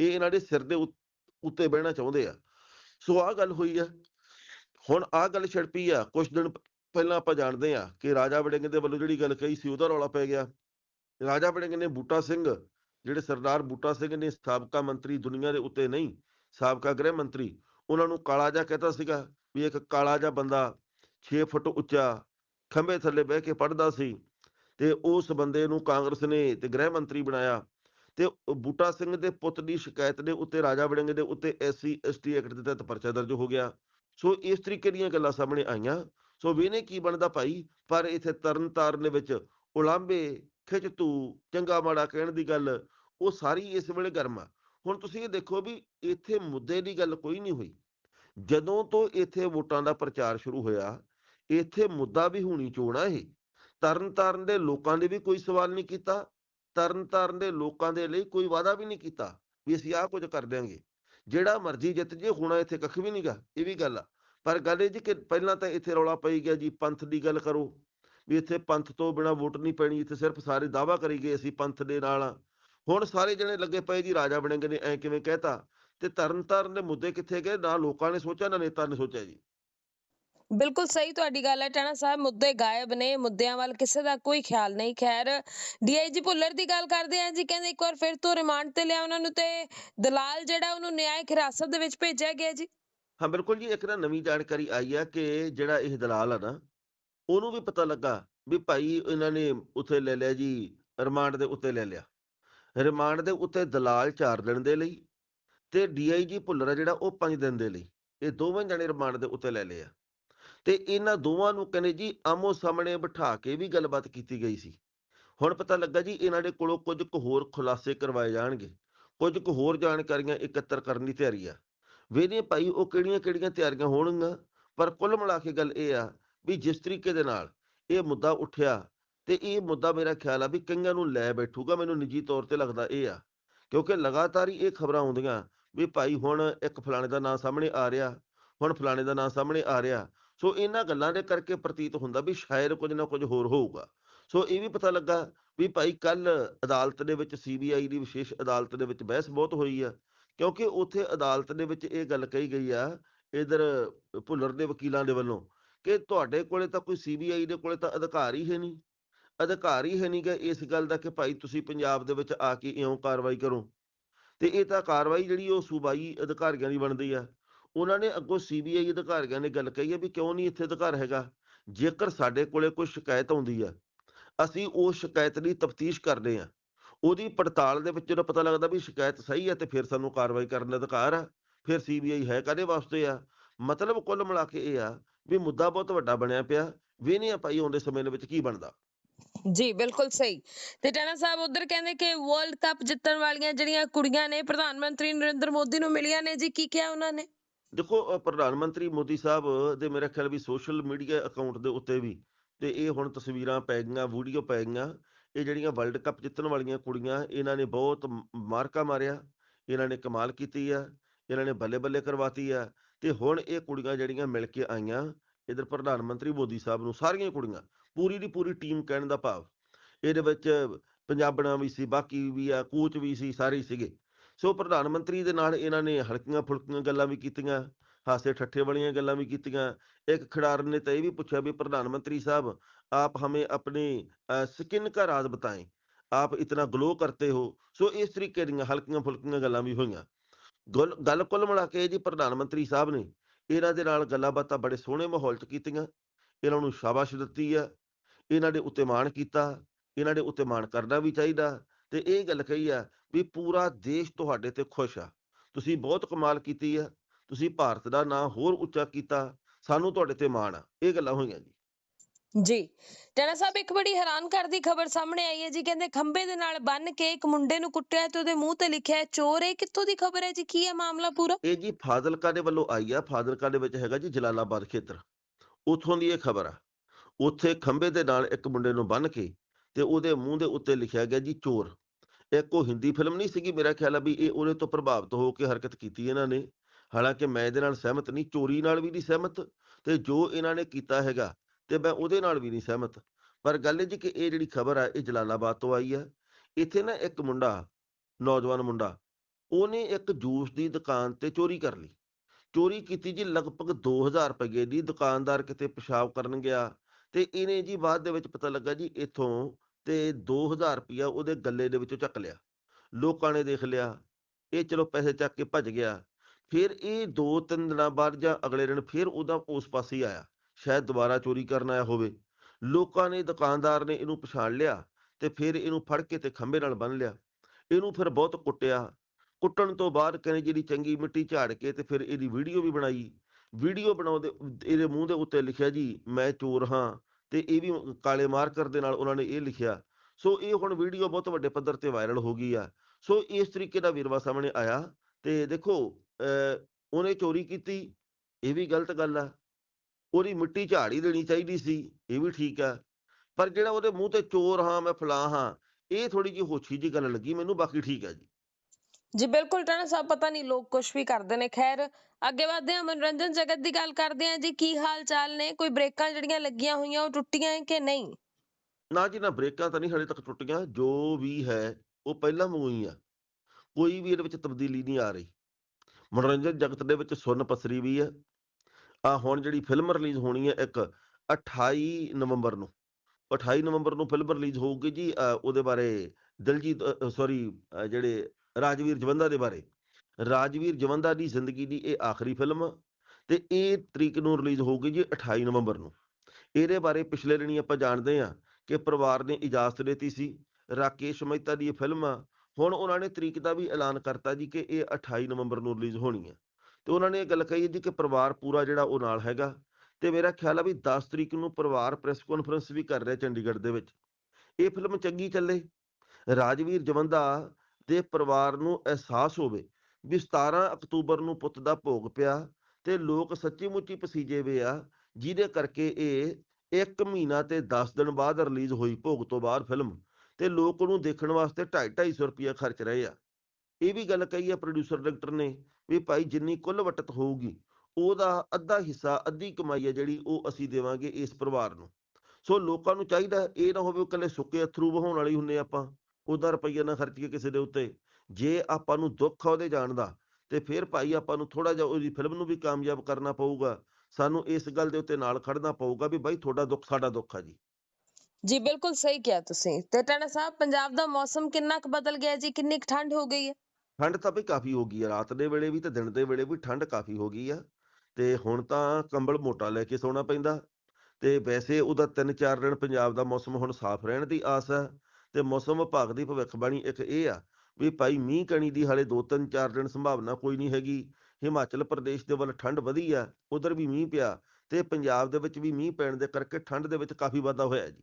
ਇਹ ਇਹਨਾਂ ਦੇ ਸਿਰ ਦੇ ਉੱਤੇ ਬਹਿਣਾ ਚਾਹੁੰਦੇ ਆ। ਸੋ ਆਹ ਗੱਲ ਹੋਈ ਆ। ਹੁਣ ਆਹ ਗੱਲ ਛਿੜਪੀ ਆ। ਕੁਝ ਦਿਨ ਪਹਿਲਾਂ ਆਪਾਂ ਜਾਣਦੇ ਆ ਕਿ ਰਾਜਾ ਵੜਿੰਗ ਦੇ ਵੱਲੋਂ ਜਿਹੜੀ ਗੱਲ ਕਹੀ ਸੀ, ਉਹਦਾ ਰੌਲਾ ਪੈ ਗਿਆ। ਰਾਜਾ ਵੜਿੰਗ ਨੇ ਬੂਟਾ ਸਿੰਘ, ਜਿਹੜੇ ਸਰਦਾਰ ਬੂਟਾ ਸਿੰਘ ਨੇ ਸਾਬਕਾ ਮੰਤਰੀ ਦੁਨੀਆ ਦੇ ਉੱਤੇ ਨਹੀਂ, ਸਾਬਕਾ ਗ੍ਰਹਿ ਮੰਤਰੀ, ਉਹਨਾਂ ਨੂੰ ਕਾਲਾ ਜਿਹਾ ਕਹਿਤਾ ਸੀਗਾ। ਵੀ ਇੱਕ ਕਾਲਾ ਜਿਹਾ ਬੰਦਾ 6 ਫੁੱਟ ਉੱਚਾ ਖੰਭੇ ਥੱਲੇ ਬਹਿ ਕੇ ਪੜਦਾ ਸੀ ਤੇ ਉਸ ਬੰਦੇ ਨੂੰ ਕਾਂਗਰਸ ਨੇ ਤੇ ਗ੍ਰਹਿ ਮੰਤਰੀ ਬਣਾਇਆ ਤੇ ਬੂਟਾ ਸਿੰਘ ਦੇ ਪੁੱਤ ਦੀ ਸ਼ਿਕਾਇਤ ਦੇ ਉੱਤੇ, ਰਾਜਾ ਵੜਿੰਗ ਦੇ ਉੱਤੇ ਐਸਸੀ, ਐਸਟੀ ਐਕਟ ਦੇ ਤਹਿਤ ਪਰਚਾ ਦਰਜ ਹੋ ਗਿਆ। ਸੋ ਇਸ ਤਰੀਕੇ ਦੀਆਂ ਗੱਲਾਂ ਸਾਹਮਣੇ ਆਈਆਂ। ਸੋ ਵੇਨੇ ਕੀ ਬਣਦਾ ਭਾਈ? ਪਰ ਇੱਥੇ ਤਰਨ ਤਾਰਨ ਦੇ ਵਿੱਚ ਉਲਾਂਬੇ ਖਿੱਚ ਤੂ, ਚੰਗਾ ਮਾੜਾ ਕਹਿਣ ਦੀ ਗੱਲ, ਉਹ ਸਾਰੀ ਇਸ ਵੇਲੇ ਗਰਮ ਆ। ਹੁਣ ਤੁਸੀਂ ਇਹ ਦੇਖੋ ਵੀ ਇੱਥੇ ਮੁੱਦੇ ਦੀ ਗੱਲ ਕੋਈ ਨਹੀਂ ਹੋਈ। ਜਦੋਂ ਤੋਂ ਇੱਥੇ ਵੋਟਾਂ ਦਾ ਪ੍ਰਚਾਰ ਸ਼ੁਰੂ ਹੋਇਆ, ਇੱਥੇ ਮੁੱਦਾ ਵੀ ਹੋਣੀ ਚੋਣਾ ਇਹ। ਤਰਨ ਤਾਰਨ ਦੇ ਲੋਕਾਂ ਨੇ ਵੀ ਕੋਈ ਸਵਾਲ ਨਹੀਂ ਕੀਤਾ ਤਰਨ ਤਾਰਨ ਦੇ ਲੋਕਾਂ ਦੇ ਲਈ ਕੋਈ ਵਾਅਦਾ ਵੀ ਨਹੀਂ ਕੀਤਾ ਵੀ ਅਸੀਂ ਆਹ ਕੁਝ ਕਰ ਦਿਆਂਗੇ। ਜਿਹੜਾ ਮਰਜ਼ੀ ਜਿੱਤ ਜੇ, ਹੋਣਾ ਇੱਥੇ ਕੱਖ ਵੀ ਨਹੀਂਗਾ ਇਹ ਵੀ ਗੱਲ ਆ। ਪਰ ਗੱਲ ਇਹ ਜੀ ਕਿ ਪਹਿਲਾਂ ਤਾਂ ਇੱਥੇ ਰੌਲਾ ਪਈ ਗਿਆ ਜੀ, ਪੰਥ ਦੀ ਗੱਲ ਕਰੋ, ਵੀ ਇੱਥੇ ਪੰਥ ਤੋਂ ਬਿਨਾ ਵੋਟ ਨਹੀਂ ਪੈਣੀ, ਇੱਥੇ ਸਿਰਫ ਸਾਰੇ ਦਾਵਾ ਕਰੀ ਗਏ ਅਸੀਂ ਪੰਥ ਦੇ ਨਾਲ। ਆ ਹੁਣ ਸਾਰੇ ਜਣੇ ਲੱਗੇ ਪਏ ਜੀ, ਰਾਜਾ ਵੜਿੰਗ ਨੇ, ਐ ਕਿਵੇਂ ਕਹਿਤਾ ਤੇ ਤਰਨ ਤਾਰਨ ਦੇ ਮੁੱਦੇ ਕਿੱਥੇ ਗਏ? ਨਾ ਲੋਕਾਂ ਨੇ ਸੋਚਿਆ ਨਾ ਨੇਤਾ ਨੇ ਸੋਚਿਆ ਜੀ। ਬਿਲਕੁਲ ਸਹੀ ਤੁਹਾਡੀ ਗੱਲ ਹੈ ਟੈਣਾ ਸਾਹਿਬ। ਮੁੱਦੇ ਗਾਇਬ ਨੇ ਮੁੱਦਿਆਂ ਵੱਲ ਕਿਸੇ ਦਾ ਕੋਈ ਖਿਆਲ ਨਹੀਂ। ਖੈਰ ਡੀਆਈਜੀ ਭੁੱਲਰ ਦੀ ਗੱਲ ਕਰਦੇ ਆ ਜੀ ਕਹਿੰਦੇ ਇੱਕ ਵਾਰ ਫਿਰ ਤੋਂ ਰਿਮਾਂਡ ਤੇ ਲਿਆ ਉਹਨਾਂ ਨੂੰ ਤੇ ਦਲਾਲ ਜਿਹੜਾ ਉਹਨੂੰ ਨਿਆਇਕ ਹਿਰਾਸਤ ਦੇ ਵਿੱਚ ਭੇਜਿਆ ਗਿਆ ਜੀ। ਹਾਂ ਬਿਲਕੁਲ ਜੀ ਇੱਕ ਨਾ ਨਵੀਂ ਜਾਣਕਾਰੀ ਆਈ ਆ ਕਿ ਜਿਹੜਾ ਇਹ ਦਲਾਲ ਆ ਨਾ ਉਹਨੂੰ ਵੀ ਪਤਾ ਲੱਗਾ ਵੀ ਭਾਈ ਇਹਨਾਂ ਨੇ ਉੱਥੇ ਲੈ ਲਿਆ ਜੀ ਰਿਮਾਂਡ ਦੇ ਉੱਤੇ ਲੈ ਲਿਆ। ਰਿਮਾਂਡ ਦੇ ਉੱਤੇ ਦਲਾਲ 4 ਦਿਨ ਦੇ ਲਈ ਤੇ ਡੀਆਈਜੀ ਭੁੱਲਰ ਆ ਜਿਹੜਾ ਉਹ 5 ਦਿਨ ਦੇ ਲਈ। ਇਹ ਦੋਵੇਂ ਜਣੇ ਰਿਮਾਂਡ ਦੇ ਉੱਤੇ ਲੈ ਲਏ ਆ। ਤੇ ਇਹਨਾਂ ਦੋਵਾਂ ਨੂੰ ਕਹਿੰਦੇ ਜੀ ਆਮੋ ਸਾਹਮਣੇ ਬਿਠਾ ਕੇ ਵੀ ਗੱਲਬਾਤ ਕੀਤੀ ਗਈ ਸੀ। ਹੁਣ ਪਤਾ ਲੱਗਾ ਜੀ ਇਹਨਾਂ ਦੇ ਕੋਲੋਂ ਕੁਝ ਕੁ ਹੋਰ ਖੁਲਾਸੇ ਕਰਵਾਏ ਜਾਣਗੇ। ਕੁਝ ਕੁ ਹੋਰ ਜਾਣਕਾਰੀਆਂ ਇਕੱਤਰ ਕਰਨ ਦੀ ਤਿਆਰੀ ਆ। ਵੇਨੇ ਭਾਈ ਉਹ ਕਿਹੜੀਆਂ ਕਿਹੜੀਆਂ ਤਿਆਰੀਆਂ ਹੋਣਗੀਆਂ? ਪਰ ਕੁੱਲ ਮਿਲਾ ਕੇ ਗੱਲ ਇਹ ਆ ਵੀ ਜਿਸ ਤਰੀਕੇ ਦੇ ਨਾਲ ਇਹ ਮੁੱਦਾ ਉੱਠਿਆ ਤੇ ਇਹ ਮੁੱਦਾ ਮੇਰਾ ਖਿਆਲ ਆ ਵੀ ਕਈਆਂ ਨੂੰ ਲੈ ਬੈਠੂਗਾ। ਮੈਨੂੰ ਨਿੱਜੀ ਤੌਰ ਤੇ ਲੱਗਦਾ ਇਹ ਆ। ਕਿਉਂਕਿ ਲਗਾਤਾਰ ਹੀ ਇਹ ਖਬਰਾਂ ਆਉਂਦੀਆਂ ਵੀ ਭਾਈ ਹੁਣ ਇੱਕ ਫਲਾਣੇ ਦਾ ਨਾਂ ਸਾਹਮਣੇ ਆ ਰਿਹਾ, ਹੁਣ ਫਲਾਣੇ ਦਾ ਨਾਂ ਸਾਹਮਣੇ ਆ ਰਿਹਾ। ਸੋ ਇਹਨਾਂ ਗੱਲਾਂ ਦੇ ਕਰਕੇ ਪ੍ਰਤੀਤ ਹੁੰਦਾ ਵੀ ਸ਼ਾਇਦ ਕੁਝ ਨਾ ਕੁਝ ਹੋਰ ਹੋਊਗਾ। ਸੋ ਇਹ ਵੀ ਪਤਾ ਲੱਗਾ ਵੀ ਭਾਈ ਕੱਲ ਅਦਾਲਤ ਦੇ ਵਿੱਚ ਸੀਬੀਆਈ ਦੀ ਵਿਸ਼ੇਸ਼ ਅਦਾਲਤ ਦੇ ਵਿੱਚ ਬਹਿਸ ਬਹੁਤ ਹੋਈ ਆ। ਕਿਉਂਕਿ ਉੱਥੇ ਅਦਾਲਤ ਦੇ ਵਿੱਚ ਇਹ ਗੱਲ ਕਹੀ ਗਈ ਆ ਇਧਰ ਭੁੱਲਰ ਦੇ ਵਕੀਲਾਂ ਦੇ ਵੱਲੋਂ ਕਿ ਤੁਹਾਡੇ ਕੋਲੇ ਤਾਂ ਕੋਈ ਸੀਬੀਆਈ ਦੇ ਕੋਲੇ ਤਾਂ ਅਧਿਕਾਰ ਹੀ ਹੈ ਨਹੀਂ। ਅਧਿਕਾਰ ਹੀ ਹੈ ਨਹੀਂ ਗਾ ਇਸ ਗੱਲ ਦਾ ਕਿ ਭਾਈ ਤੁਸੀਂ ਪੰਜਾਬ ਦੇ ਵਿੱਚ ਆ ਕੇ ਇਉਂ ਕਾਰਵਾਈ ਕਰੋ। ਤੇ ਇਹ ਤਾਂ ਕਾਰਵਾਈ ਜਿਹੜੀ ਉਹ ਸੂਬਾਈ ਅਧਿਕਾਰੀਆਂ ਦੀ ਬਣਦੀ ਆ। ਉਹਨਾਂ ਨੇ ਅੱਗੋਂ ਸੀਬੀਆਈ ਅਧਿਕਾਰੀਆਂ ਨੇ ਗੱਲ ਕਹੀ ਹੈ ਵੀ ਕਿਉਂ ਨਹੀਂ ਇੱਥੇ ਅਧਿਕਾਰ ਹੈਗਾ? ਜੇਕਰ ਸਾਡੇ ਕੋਲੇ ਕੋਈ ਸ਼ਿਕਾਇਤ ਆਉਂਦੀ ਆ, ਅਸੀਂ ਉਹ ਸ਼ਿਕਾਇਤ ਦੀ ਤਫਤੀਸ਼ ਕਰਦੇ ਆ। ਉਹਦੀ ਪੜਤਾਲ ਦੇ ਵਿੱਚ ਜਦੋਂ ਪਤਾ ਲੱਗਦਾ ਵੀ ਸ਼ਿਕਾਇਤ ਸਹੀ ਹੈ ਤੇ ਫਿਰ ਸਾਨੂੰ ਕਾਰਵਾਈ ਕਰਨ ਦਾ ਅਧਿਕਾਰ ਆ। ਫਿਰ ਸੀਬੀਆਈ ਹੈ ਕਾਦੇ ਵਾਸਤੇ ਆ? ਮਤਲਬ ਕੁੱਲ ਮਿਲਾ ਕੇ ਇਹ ਆ ਵੀ ਮੁੱਦਾ ਬਹੁਤ ਵੱਡਾ ਬਣਿਆ ਪਿਆ। ਵੇਨੇ ਆ ਭਾਈ ਆਉਂਦੇ ਸਮੇਂ ਦੇ ਵਿੱਚ ਕੀ ਬਣਦਾ? ਜੀ, ਬਿਲਕੁਲ ਸਹੀ। ਤੇ ਟੈਣਾ ਸਾਹਿਬ ਉਧਰ ਕਹਿੰਦੇ ਕਿ ਵਰਲਡ ਕੱਪ ਜਿੱਤਣ ਵਾਲੀਆਂ ਜਿਹੜੀਆਂ ਕੁੜੀਆਂ ਨੇ, ਪ੍ਰਧਾਨ ਮੰਤਰੀ ਨਰਿੰਦਰ ਮੋਦੀ ਨੂੰ ਮਿਲੀਆਂ ਨੇ ਜੀ, ਕੀ ਕਿਹਾ ਉਹਨਾਂ ਨੇ? ਦੇਖੋ ਪ੍ਰਧਾਨ ਮੰਤਰੀ ਮੋਦੀ ਸਾਹਿਬ ਦੇ ਮੇਰੇ ਖਿਆਲ ਵੀ ਸੋਸ਼ਲ ਮੀਡੀਆ ਅਕਾਊਂਟ ਦੇ ਉੱਤੇ ਵੀ, ਤੇ ਇਹ ਹੁਣ ਤਸਵੀਰਾਂ ਪੈ ਗਈਆਂ ਵੀਡੀਓ ਪੈ ਗਈਆਂ। ਇਹ ਜਿਹੜੀਆਂ ਵਰਲਡ ਕੱਪ ਜਿੱਤਣ ਵਾਲੀਆਂ ਕੁੜੀਆਂ, ਇਹਨਾਂ ਨੇ ਬਹੁਤ ਮਾਰਕਾ ਮਾਰਿਆ। ਇਹਨਾਂ ਨੇ ਕਮਾਲ ਕੀਤੀ ਆ, ਇਹਨਾਂ ਨੇ ਬੱਲੇ ਬੱਲੇ ਕਰਵਾਤੀ ਆ। ਤੇ ਹੁਣ ਇਹ ਕੁੜੀਆਂ ਜਿਹੜੀਆਂ ਮਿਲ ਕੇ ਆਈਆਂ ਇਧਰ ਪ੍ਰਧਾਨ ਮੰਤਰੀ ਮੋਦੀ ਸਾਹਿਬ ਨੂੰ, ਸਾਰੀਆਂ ਕੁੜੀਆਂ, ਪੂਰੀ ਦੀ ਪੂਰੀ ਟੀਮ ਕਹਿਣ ਦਾ ਭਾਵ। ਇਹਦੇ ਵਿੱਚ ਪੰਜਾਬਣਾ ਵੀ ਸੀ, ਬਾਕੀ ਵੀ ਆ ਕੋਚ ਵੀ ਸੀ, ਸਾਰੇ ਸੀਗੇ। ਸੋ ਪ੍ਰਧਾਨ ਮੰਤਰੀ ਦੇ ਨਾਲ ਇਹਨਾਂ ਨੇ ਹਲਕੀਆਂ ਫੁਲਕੀਆਂ ਗੱਲਾਂ ਵੀ ਕੀਤੀਆਂ, ਹਾਸੇ ਠੱਠੇ ਵਾਲੀਆਂ ਗੱਲਾਂ ਵੀ ਕੀਤੀਆਂ। ਇੱਕ ਖਿਡਾਰਨ ਨੇ ਤਾਂ ਇਹ ਵੀ ਪੁੱਛਿਆ ਵੀ ਪ੍ਰਧਾਨ ਮੰਤਰੀ ਸਾਹਿਬ, ਆਪ ਹਮੇ ਆਪਣੇ ਸਕਿਨ ਦਾ ਰਾਜ਼ ਬਤਾਏ। ਆਪ ਇਤਨਾ ਗਲੋ ਕਰਤੇ ਹੋ। ਸੋ ਇਸ ਤਰੀਕੇ ਦੀਆਂ ਹਲਕੀਆਂ ਫੁਲਕੀਆਂ ਗੱਲਾਂ ਵੀ ਹੋਈਆਂ। ਗੱਲ ਕੁੱਲ ਮਿਲਾ ਕੇ ਜੀ ਪ੍ਰਧਾਨ ਮੰਤਰੀ ਸਾਹਿਬ ਨੇ ਇਹਨਾਂ ਦੇ ਨਾਲ ਗੱਲਾਂ ਬਾਤਾਂ ਬੜੇ ਸੋਹਣੇ ਮਾਹੌਲ 'ਚ ਕੀਤੀਆਂ। ਇਹਨਾਂ ਨੂੰ ਸ਼ਾਬਾਸ਼ ਦਿੱਤੀ ਆ। ਇਹਨਾਂ ਦੇ ਉੱਤੇ ਮਾਣ ਕੀਤਾ। ਇਹਨਾਂ ਦੇ ਉੱਤੇ ਮਾਣ ਕਰਨਾ ਵੀ ਚਾਹੀਦਾ। ਤੇ ਇਹ ਗੱਲ ਕਹੀ ਆ ਵੀ ਪੂਰਾ ਦੇਸ਼ ਤੁਹਾਡੇ ਤੇ ਖੁਸ਼ ਆ। ਤੁਸੀਂ ਬਹੁਤ ਕਮਾਲ ਕੀਤੀ ਆ। ਤੁਸੀਂ ਭਾਰਤ ਦਾ ਨਾਂ ਹੋਰ ਉੱਚਾ ਕੀਤਾ। ਸਾਨੂੰ ਤੁਹਾਡੇ ਤੇ ਮਾਣ ਆ। ਇਹ ਗੱਲਾਂ ਹੋਈਆਂ ਜੀ। ਜੀ। ਟੈਣਾ ਸਾਹਿਬ, ਇੱਕ ਬੜੀ ਹੈਰਾਨ ਕਰ ਖਬਰ ਸਾਹਮਣੇ ਆਈ ਹੈ ਜੀ। ਕਹਿੰਦੇ ਖੰਬੇ ਦੇ ਨਾਲ ਬੰਨ ਕੇ ਇੱਕ ਮੁੰਡੇ ਨੂੰ ਕੁੱਟਿਆ ਤੇ ਉਹਦੇ ਮੂੰਹ ਤੇ ਲਿਖਿਆ ਹੈ, ਚੋਰ ਇਹ ਕਿੱਥੋਂ ਦੀ ਖਬਰ ਹੈ ਜੀ? ਕੀ ਹੈ ਮਾਮਲਾ ਪੂਰਾ? ਇਹ ਜੀ ਫਾਜ਼ਿਲਕਾ ਦੇ ਵੱਲੋਂ ਆਈ ਆ। ਫਾਜ਼ਿਲਕਾ ਦੇ ਵਿੱਚ ਹੈਗਾ ਜੀ ਜਲਾਲਾਬਾਦ ਖੇਤਰ। ਉੱਥੋਂ ਦੀ ਇਹ ਖਬਰ ਆ। ਉੱਥੇ ਖੰਬੇ ਦੇ ਨਾਲ ਇੱਕ ਮੁੰਡੇ ਨੂੰ ਬੰਨ ਕੇ ਤੇ ਉਹਦੇ ਮੂੰਹ ਦੇ ਉੱਤੇ ਲਿਖਿਆ ਗਿਆ ਜੀ ਚੋਰ। ਇੱਕ ਉਹ ਹਿੰਦੀ ਫਿਲਮ ਨਹੀਂ ਸੀਗੀ, ਮੇਰਾ ਖਿਆਲ ਆ ਵੀ ਇਹ ਉਹਦੇ ਤੋਂ ਪ੍ਰਭਾਵਿਤ ਹੋ ਕੇ ਹਰਕਤ ਕੀਤੀ ਇਹਨਾਂ ਨੇ। ਹਾਲਾਂਕਿ ਮੈਂ ਇਹਦੇ ਨਾਲ ਸਹਿਮਤ ਨਹੀਂ, ਚੋਰੀ ਨਾਲ ਵੀ ਨਹੀਂ ਸਹਿਮਤ ਤੇ ਜੋ ਇਹਨਾਂ ਨੇ ਕੀਤਾ ਹੈਗਾ ਤੇ ਮੈਂ ਉਹਦੇ ਨਾਲ ਵੀ ਨਹੀਂ ਸਹਿਮਤ। ਪਰ ਗੱਲ ਇਹ ਜੀ ਕਿ ਇਹ ਜਿਹੜੀ ਖਬਰ ਆ, ਇਹ ਜਲਾਲਾਬਾਦ ਤੋਂ ਆਈ ਆ ਇੱਥੇ ਨਾ ਇੱਕ ਮੁੰਡਾ, ਨੌਜਵਾਨ ਮੁੰਡਾ, ਉਹਨੇ ਇੱਕ ਜੂਸ ਦੀ ਦੁਕਾਨ ਤੇ ਚੋਰੀ ਕਰ ਲਈ। ਚੋਰੀ ਕੀਤੀ ਜੀ ਲਗਭਗ 2000 ਰੁਪਏ ਦੀ। ਦੁਕਾਨਦਾਰ ਕਿਤੇ ਪਿਸ਼ਾਬ ਕਰਨ ਗਿਆ ਤੇ ਇਹਨੇ ਜੀ ਬਾਅਦ ਦੇ ਵਿੱਚ ਪਤਾ ਲੱਗਾ ਜੀ ਇੱਥੋਂ ਤੇ 2000 ਰੁਪਇਆ ਉਹਦੇ ਗੱਲੇ ਦੇ ਵਿੱਚੋਂ ਚੱਕ ਲਿਆ। ਲੋਕਾਂ ਨੇ ਦੇਖ ਲਿਆ। ਇਹ ਚਲੋ ਪੈਸੇ ਚੱਕ ਕੇ ਭੱਜ ਗਿਆ। ਫਿਰ ਇਹ ਦੋ ਤਿੰਨ ਦਿਨਾਂ ਬਾਅਦ ਜਾਂ ਅਗਲੇ ਦਿਨ ਫਿਰ ਉਹਦਾ ਉਸ ਪਾਸੇ ਆਇਆ। ਸ਼ਾਇਦ ਦੁਬਾਰਾ ਚੋਰੀ ਕਰਨ ਆਇਆ ਹੋਵੇ। ਲੋਕਾਂ ਨੇ ਦੁਕਾਨਦਾਰ ਨੇ ਇਹਨੂੰ ਪਛਾਣ ਲਿਆ ਤੇ ਫਿਰ ਇਹਨੂੰ ਫੜ ਕੇ ਤੇ ਖੰਭੇ ਨਾਲ ਬੰਨ ਲਿਆ। ਇਹਨੂੰ ਫਿਰ ਬਹੁਤ ਕੁੱਟਿਆ। ਕੁੱਟਣ ਤੋਂ ਬਾਅਦ ਕਹਿੰਦੇ ਜਿਹੜੀ ਚੰਗੀ ਮਿੱਟੀ ਝਾੜ ਕੇ ਤੇ ਫਿਰ ਇਹਦੀ ਵੀਡੀਓ ਵੀ ਬਣਾਈ। ਵੀਡੀਓ ਬਣਾਉਂਦੇ ਇਹਦੇ ਮੂੰਹ ਦੇ ਉੱਤੇ ਲਿਖਿਆ ਜੀ, ਮੈਂ ਚੋਰ ਹਾਂ। ਤੇ ਇਹ ਵੀ ਕਾਲੇ ਮਾਰਕਰ ਦੇ ਨਾਲ ਉਹਨਾਂ ਨੇ ਇਹ ਲਿਖਿਆ। ਸੋ ਇਹ ਹੁਣ ਵੀਡੀਓ ਬਹੁਤ ਵੱਡੇ ਪੱਧਰ ਤੇ ਵਾਇਰਲ ਹੋ ਗਈ ਆ। ਸੋ ਇਸ ਤਰੀਕੇ ਦਾ ਵਿਰਵਾ ਸਾਹਮਣੇ ਆਇਆ ਤੇ ਦੇਖੋ, ਅਹ ਉਹਨੇ ਚੋਰੀ ਕੀਤੀ, ਇਹ ਵੀ ਗਲਤ ਗੱਲ ਆ। ਉਹਦੀ ਮਿੱਟੀ ਝਾੜ ਦੇਣੀ ਚਾਹੀਦੀ ਸੀ ਇਹ ਵੀ ਠੀਕ ਆ। ਪਰ ਜਿਹੜਾ ਉਹਦੇ ਮੂੰਹ ਤੇ ਚੋਰ ਹਾਂ ਮੈਂ ਫਲਾਂ ਹਾਂ ਇਹ ਥੋੜੀ ਜਿਹੀ ਹੋਛੀ ਜੀ ਗੱਲ ਲੱਗੀ ਮੈਨੂੰ ਬਾਕੀ ਠੀਕ ਆ ਜੀ। ਜੀ ਬਿਲਕੁਲ ਟੈਣਾ ਸਾਹਿਬ ਪਤਾ ਨਹੀਂ ਲੋਕ ਕੁਝ ਵੀ ਕਰਦੇ ਨੇ। ਖੈਰ ਅੱਗੇ ਵਧਦੇ ਹਾਂ ਮਨੋਰੰਜਨ ਜਗਤ ਦੀ ਗੱਲ ਕਰਦੇ ਹਾਂ ਜੀ ਕੀ ਹਾਲ ਚਾਲ ਨੇ? ਕੋਈ ਬ੍ਰੇਕਾਂ ਜਿਹੜੀਆਂ ਲੱਗੀਆਂ ਹੋਈਆਂ ਉਹ ਟੁੱਟੀਆਂ ਕਿ ਨਹੀਂ? ਨਾ ਜੀ ਨਾ ਬ੍ਰੇਕਾਂ ਤਾਂ ਨਹੀਂ ਹਲੇ ਤੱਕ ਟੁੱਟੀਆਂ ਜੋ ਵੀ ਹੈ ਉਹ ਪਹਿਲਾਂ ਵਾਂਗੂ ਆ ਕੋਈ ਵੀ ਇਹਦੇ ਵਿੱਚ ਤਬਦੀਲੀ ਨਹੀਂ ਆ ਰਹੀ। ਮਨੋਰੰਜਨ ਜਗਤ ਦੇ ਵਿੱਚ ਸੁੰਨ ਪਸਰੀ ਵੀ ਹੈ। ਆ ਹੁਣ ਜਿਹੜੀ ਫਿਲਮ ਰਿਲੀਜ਼ ਹੋਣੀ ਹੈ ਇੱਕ 28 ਨਵੰਬਰ ਨੂੰ। 28 ਨਵੰਬਰ ਨੂੰ ਫਿਲਮ ਰਿਲੀਜ਼ ਹੋਊਗੀ ਜੀ ਉਹਦੇ ਬਾਰੇ ਦਿਲਜੀਤ ਸੌਰੀ ਜਿਹੜੇ ਰਾਜਵੀਰ ਜਵੰਦਾ ਦੇ ਬਾਰੇ। ਰਾਜਵੀਰ ਜਵੰਦਾ ਦੀ ਜ਼ਿੰਦਗੀ ਦੀ ਇਹ ਆਖਰੀ ਫਿਲਮ ਆ ਤੇ ਇਹ ਤਰੀਕ ਨੂੰ ਰਿਲੀਜ਼ ਹੋਊਗੀ ਜੀ 28 ਨਵੰਬਰ ਨੂੰ। ਇਹਦੇ ਬਾਰੇ ਪਿਛਲੇ ਦਿਨੀ ਆਪਾਂ ਜਾਣਦੇ ਹਾਂ ਕਿ ਪਰਿਵਾਰ ਨੇ ਇਜਾਜ਼ਤ ਦਿੱਤੀ ਸੀ, ਰਾਕੇਸ਼ ਮਹਿਤਾ ਦੀ ਇਹ ਫਿਲਮ ਆ। ਹੁਣ ਉਹਨਾਂ ਨੇ ਤਰੀਕ ਦਾ ਵੀ ਐਲਾਨ ਕਰਤਾ ਜੀ ਕਿ ਇਹ 28 ਨਵੰਬਰ ਨੂੰ ਰਿਲੀਜ਼ ਹੋਣੀ ਹੈ। ਤੇ ਉਹਨਾਂ ਨੇ ਇਹ ਗੱਲ ਕਹੀ ਜੀ ਕਿ ਪਰਿਵਾਰ ਪੂਰਾ ਜਿਹੜਾ ਉਹ ਨਾਲ ਹੈਗਾ ਤੇ ਮੇਰਾ ਖਿਆਲ ਆ ਵੀ 10 ਤਰੀਕ ਨੂੰ ਪਰਿਵਾਰ ਪ੍ਰੈਸ ਕਾਨਫਰੰਸ ਵੀ ਕਰ ਰਿਹਾ ਚੰਡੀਗੜ੍ਹ ਦੇ ਵਿੱਚ। ਇਹ ਫਿਲਮ ਚੰਗੀ ਚੱਲੇ, ਰਾਜਵੀਰ ਜਵੰਦਾ ਦੇ ਪਰਿਵਾਰ ਨੂੰ ਅਹਿਸਾਸ ਹੋਵੇ ਵੀ 17 ਅਕਤੂਬਰ ਨੂੰ ਪੁੱਤ ਦਾ ਭੋਗ ਪਿਆ ਤੇ ਲੋਕ ਸੱਚੀ ਮੁੱਚੀ ਪਸੀਜੇ ਵੇ ਆ, ਜਿਹਦੇ ਕਰਕੇ ਇਹ 1 ਮਹੀਨਾ ਤੇ 10 ਦਿਨ ਬਾਅਦ ਰਿਲੀਜ਼ ਹੋਈ ਭੋਗ ਤੋਂ ਬਾਅਦ ਫਿਲਮ ਤੇ ਲੋਕ ਉਹਨੂੰ ਦੇਖਣ ਵਾਸਤੇ 2.5 ਰੁਪਇਆ ਖਰਚ ਰਹੇ ਆ। ਇਹ ਵੀ ਗੱਲ ਕਹੀ ਹੈ ਪ੍ਰੋਡਿਊਸਰ ਡਾਇਰੈਕਟਰ ਨੇ ਵੀ ਭਾਈ ਜਿੰਨੀ ਕੁੱਲ ਵਟਤ ਹੋਊਗੀ, ਉਹਦਾ ਅੱਧਾ ਹਿੱਸਾ, ਅੱਧੀ ਕਮਾਈ ਆ ਜਿਹੜੀ ਉਹ ਅਸੀਂ ਦੇਵਾਂਗੇ ਇਸ ਪਰਿਵਾਰ ਨੂੰ। ਸੋ ਲੋਕਾਂ ਨੂੰ ਚਾਹੀਦਾ ਇਹ ਨਾ ਹੋਵੇ ਇਕੱਲੇ ਸੁੱਕੇ ਅਥਰੂ ਵਹਾਉਣ ਵਾਲੀ ਹੁੰਨੇ ਆਪਾਂ, ਉਹਦਾ ਰੁਪਈਆ ਨਾ ਖਰਚੀਏ ਕਿਸੇ ਦੇ ਉੱਤੇ। ਜੇ ਆਪਾਂ ਨੂੰ ਦੁੱਖ ਉਹਦੇ ਜਾਣ ਦਾ, ਤੇ ਫਿਰ ਭਾਈ ਆਪਾਂ ਨੂੰ ਥੋੜਾ ਜਿਹਾ ਉਹਦੀ ਫਿਲਮ ਨੂੰ ਵੀ ਕਾਮਯਾਬ ਕਰਨਾ ਪਊਗਾ। ਸਾਨੂੰ ਇਸ ਗੱਲ ਦੇ ਉੱਤੇ ਨਾਲ ਖੜਨਾ ਪਊਗਾ ਵੀ ਬਾਈ ਤੁਹਾਡਾ ਦੁੱਖ ਸਾਡਾ ਦੁੱਖ ਆ ਜੀ। ਜੀ, ਬਿਲਕੁਲ ਸਹੀ ਕਿਹਾ ਤੁਸੀਂ। ਤੇ ਟਾਣਾ ਸਾਹਿਬ, ਪੰਜਾਬ ਦਾ ਮੌਸਮ ਕਿੰਨਾ ਕੁ ਬਦਲ ਗਿਆ ਜੀ? ਕਿੰਨੀ ਕੁ ਠੰਡ ਹੋ ਗਈ ਹੈ? ਠੰਡ ਤਾਂ ਵੀ ਕਾਫੀ ਹੋ ਗਈ ਆ, ਰਾਤ ਦੇ ਵੇਲੇ ਵੀ ਤੇ ਦਿਨ ਦੇ ਵੇਲੇ ਵੀ ਠੰਡ ਕਾਫੀ ਹੋ ਗਈ ਆ, ਤੇ ਹੁਣ ਤਾਂ ਕੰਬਲ ਮੋਟਾ ਲੈ ਕੇ ਸੌਣਾ ਪੈਂਦਾ, ਤੇ ਵੈਸੇ ਉਹਦਾ 3-4 ਦਿਨ ਪੰਜਾਬ ਦਾ ਮੌਸਮ ਹੁਣ ਸਾਫ਼ ਰਹਿਣ ਦੀ ਆਸ ਹੈ ਤੇ ਮੌਸਮ ਵਿਭਾਗ ਦੀ ਭਵਿੱਖਬਾਣੀ ਇੱਕ ਇਹ ਆ ਵੀ ਭਾਈ ਮੀਂਹ ਕਣੀ ਦੀ ਹਾਲੇ 2-3-4 ਦਿਨ ਸੰਭਾਵਨਾ ਕੋਈ ਨਹੀਂ ਹੈਗੀ, ਹਿਮਾਚਲ ਪ੍ਰਦੇਸ਼ ਦੇ ਵੱਲ ਠੰਡ ਵਧੀ ਆ, ਉਧਰ ਵੀ ਮੀਂਹ ਪਿਆ, ਤੇ ਪੰਜਾਬ ਦੇ ਵਿੱਚ ਵੀ ਮੀਂਹ ਪੈਣ ਦੇ ਕਰਕੇ ਠੰਡ ਦੇ ਵਿੱਚ ਕਾਫੀ ਵਾਧਾ ਹੋਇਆ ਜੀ।